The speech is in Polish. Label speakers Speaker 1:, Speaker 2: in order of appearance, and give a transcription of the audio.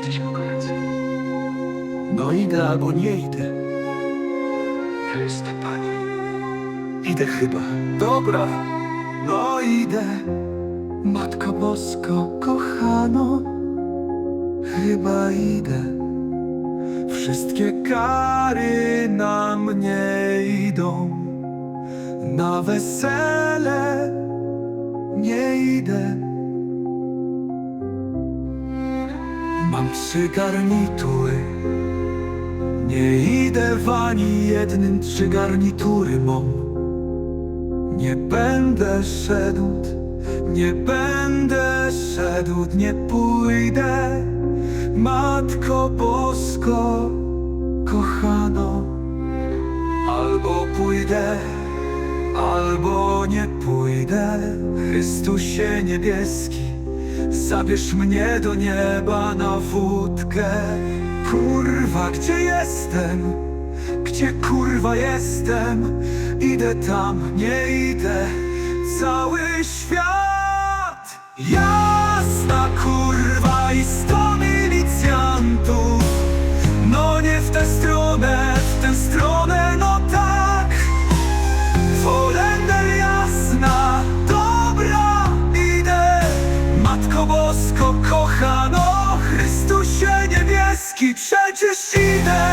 Speaker 1: Wyjście się. No idę albo nie idę. Chryste, Panie. Idę chyba. Dobra. No idę. Matko Bosko, kochano. Chyba idę. Wszystkie kary na mnie idą. Na wesele nie idę. Mam trzy garnitury. Nie idę w ani jednym trzy garnitury mą. Nie będę szedł, nie będę szedł, nie pójdę. Matko Bosko, kochano, albo pójdę, albo nie pójdę. Chrystusie niebieski, zabierz mnie do nieba na walkę Kurwa, gdzie jestem? Gdzie kurwa jestem? Idę tam, nie idę. Cały świat Jasna kurwa i sto milicjantów. No nie w tę stronę, w tę stronę, no tak. Folender jasna, dobra, idę. Matko Bosko, kochano Chrystus Ki przecież idę